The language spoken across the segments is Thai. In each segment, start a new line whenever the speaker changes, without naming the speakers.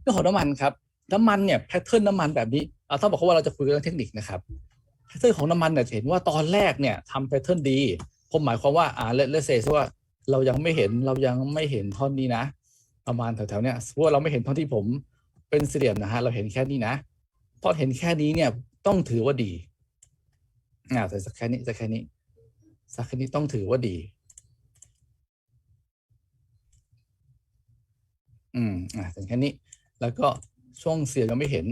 เรื่องของน้ำมันครับ น้ำมันเนี่ยแพทเทิร์นน้ำมันแบบนี้เอาถ้าบอกว่าเราจะคุยเรื่องเทคนิคนะครับแพทเทิร์นของน้ำมันเนี่ยเห็นว่าตอนแรกเนี่ยทำแพทเทิร์นดี ผมหมายความว่าอ่าเลเลเซว่าเรายังไม่เห็นเรายังไม่เห็นท่อนนี้นะ ประมาณแถวๆเนี้ยสมมติว่าเราไม่เห็นท่อนที่ผมเป็นสี่เหลี่ยมนะฮะเราเห็นแค่นี้นะพอเห็นแค่นี้เนี่ยต้องถือว่าดีอ่าแต่สักแค่นี้สักแค่นี้สักแค่นี้ต้องถือว่าดี อืมอ่าถึงแค่นี้ แล้วก็ช่วงเสียงยังไม่เห็น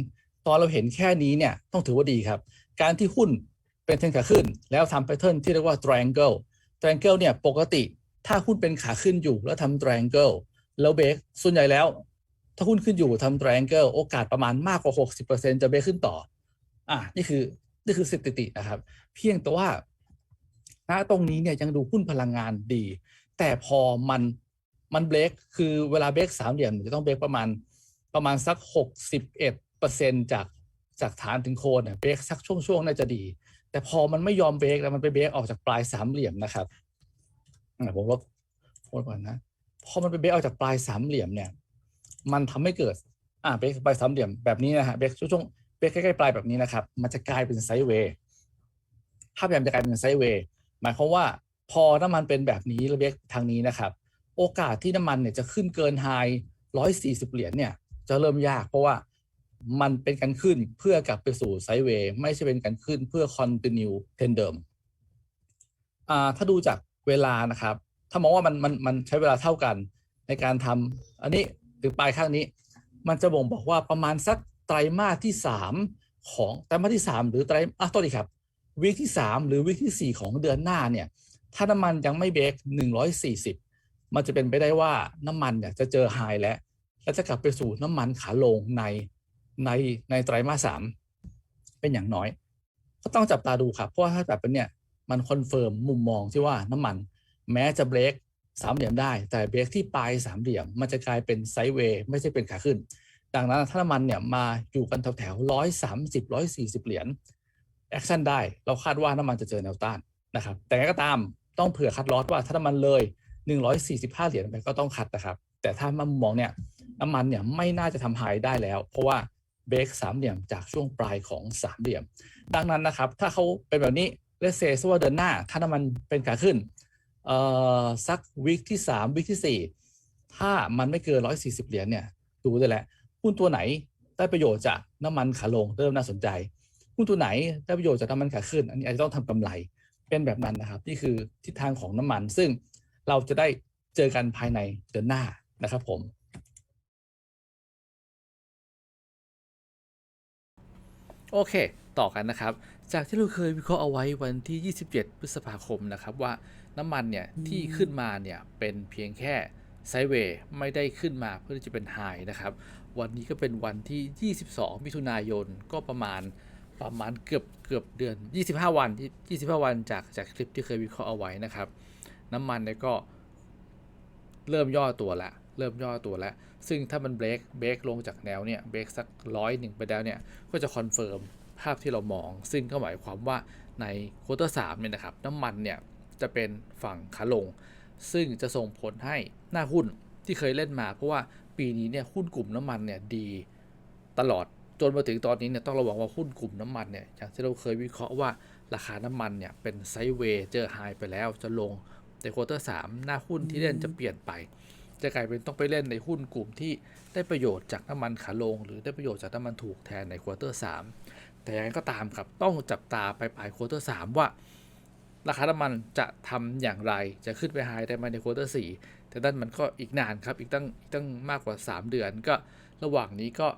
ตอนเราเห็นแค่นี้เนี่ยต้องถือว่าดีครับ การที่หุ้นเป็นเทรนขาขึ้น แล้วทำแพทเทิร์นที่เรียกว่า triangle triangle เนี่ยปกติถ้าหุ้นเป็นขาขึ้นอยู่แล้วทำ triangle แล้วเบรกส่วนใหญ่แล้ว ถ้าหุ้นขึ้นอยู่ทำ triangle โอกาสประมาณมากกว่า 60%จะเบรกขึ้นต่อ อะนี่คือนี่คือสถิตินะครับ เพียงแต่ว่าณตรงนี้เนี่ยยังดูหุ้นพลังงานดี แต่พอมัน มันเบรกคือเวลาเบรกสามเหลี่ยมจะต้องเบรกประมาณประมาณสักหกสิบเอ็ดเปอร์เซ็นจากจากฐานถึงโคนเนี่ยเบรกสักช่วงๆน่าจะดี แต่พอมันไม่ยอมเบรกแล้วมันไปเบรกออกจากปลายสามเหลี่ยมนะครับผมลบโทษก่อนนะพอมันไปเบรกออกจากปลายสามเหลี่ยมเนี่ย มันทำให้เกิดอ่าเบรกปลายสามเหลี่ยมแบบนี้นะฮะเบรกช่วงๆเบรกใกล้ๆปลายแบบนี้นะครับ มันจะกลายเป็นไซด์เวย์ภาพแบบจะกลายเป็นไซด์เวย์หมายความว่าพอน้ำมันเป็นแบบนี้แล้วเบรกทางนี้นะครับ โอกาสที่น้ำมันเนี่ยจะขึ้นเกินไฮร้อยสี่สิบเหรียญเนี่ยจะเริ่มยากเพราะว่ามันเป็นการขึ้นเพื่อกลับไปสู่ไซด์เวย์ไม่ใช่เป็นการขึ้นเพื่อคอนติเนียเทนเดิมอ่าถ้าดูจากเวลานะครับ ถ้ามองว่ามันมันมันใช้เวลาเท่ากันในการทำอันนี้หรือปลายข้างนี้ มันจะบ่งบอกว่าประมาณสักไตรมาสที่สามของไตรมาสที่สามหรือไตรอะตัวนี้ครับวีคที่สามหรือวีคที่สี่ของเดือนหน้าเนี่ย ถ้าน้ำมันยังไม่เบรกหนึ่งร้อยสี่สิบ มันจะเป็นไปได้ว่าน้ำมันเนี่ยจะเจอไฮแล้วและจะกลับไปสู่น้ำมันขาลงในในในไตรมาสสามเป็นอย่างน้อย ก็ต้องจับตาดูครับ เพราะว่าถ้าแบบนเนี่ยมันคอนเฟิร์มมุมมองที่ว่าน้ำมัน แม้จะเบรกสามเหลี่ยมได้ แต่เบรกที่ปลายสามเหลี่ยม มันจะกลายเป็นไซด์เวย์ไม่ใช่เป็นขาขึ้น ดังนั้นถ้าน้ำมันเนี่ยมาอยู่กันแถวแถวร้อยสามสิบร้อยสี่สิบเหรียญแอคชั่นได้ เราคาดว่าน้ำมันจะเจอแนวต้านนะครับ แต่ไงก็ตามต้องเผื่อคัดลอสว่าถ้าน้ำมันเลย 145 เหรียญไปก็ต้องคัดนะครับ แต่ถ้ามามองเนี่ยน้ำมันเนี่ยไม่น่าจะทำไฮได้แล้ว เพราะว่าเบรกสามเหลี่ยมจากช่วงปลายของสามเหลี่ยม ดังนั้นนะครับ ถ้าเขาเป็นแบบนี้เลเซสว่าเดินหน้าถ้าน้ำมันเป็นขาขึ้นเอ่อสักวิกที่3วิกที่ 4 ถ้ามันไม่เกิน 140 เหรียญเนี่ยดูได้แหละหุ้นตัวไหนได้ประโยชน์จากน้ำมันขาลงเริ่มน่าสนใจหุ้นตัวไหนได้ประโยชน์จากน้ำมันขาขึ้น อันนี้อาจจะต้องทำกำไรเป็นแบบนั้นนะครับ นี่คือทิศทางของน้ำมันซึ่ง เราจะได้เจอกันภายในเดือนหน้านะครับผมโอเค ต่อกันนะครับ จากที่เราเคยวิเคราะห์เอาไว้วันที่ 27 พฤษภาคมนะครับว่าน้ำมันเนี่ยที่ขึ้นมาเนี่ยเป็นเพียงแค่ไซเวย์ไม่ได้ขึ้นมาเพื่อที่จะเป็นไฮนะครับ วันนี้ก็เป็นวันที่ 22 มิถุนายนก็ประมาณประมาณเกือบเกือบเดือน 25 วันที่25 วันจากจากคลิปที่เคยวิเคราะห์เอาไว้นะครับ น้ำมันเนี่ยก็เริ่มย่อตัวละ เริ่มย่อตัวแล้วซึ่งถ้ามันเบรกเบรกลงจากแนวเนี่ยเบรกสักร้อยหนึ่งไปแล้วเนี่ย ก็จะคอนเฟิร์มภาพที่เรามอง ซึ่งก็หมายความว่าในควอเตอร์สามเนี่ยนะครับ น้ำมันเนี่ยจะเป็นฝั่งขาลง ซึ่งจะส่งผลให้หน้าหุ้นที่เคยเล่นมา เพราะว่าปีนี้เนี่ยหุ้นกลุ่มน้ำมันเนี่ยดีตลอดจนมาถึงตอนนี้เนี่ยต้องระวังว่าหุ้นกลุ่มน้ำมันเนี่ยอย่างที่เราเคยวิเคราะห์ว่าราคาน้ำมันเนี่ยเป็นไซด์เวย์เจอไฮไปแล้วจะลง ในควอเตอร์สามหน้าหุ้นที่เล่นจะเปลี่ยนไป จะกลายเป็นต้องไปเล่นในหุ้นกลุ่มที่ได้ประโยชน์จากน้ำมันขาลง หรือได้ประโยชน์จากน้ำมันถูกแทนในควอเตอร์สามแต่ยังไงก็ตามครับต้องจับตาไปปลายควอเตอร์สามว่า ราคาน้ำมันจะทำอย่างไรจะขึ้นไปไฮได้ไหมในควอเตอร์สี่แต่นั่นมันก็อีกนานครับอีกตั้งอีกตั้งมากกว่า 3 เดือน ก็ระหว่างนี้ก็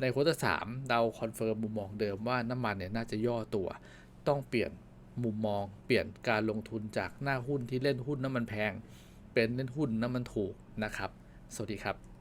ในควอเตอร์สามเราคอนเฟิร์มมุมมองเดิมว่าน้ำมันเนี่ยน่าจะย่อตัว ต้องเปลี่ยน มุมมองเปลี่ยนการลงทุนจากหน้าหุ้นที่เล่นหุ้นน้ำมันแพง เป็นเล่นหุ้นน้ำมันถูกนะครับ สวัสดีครับ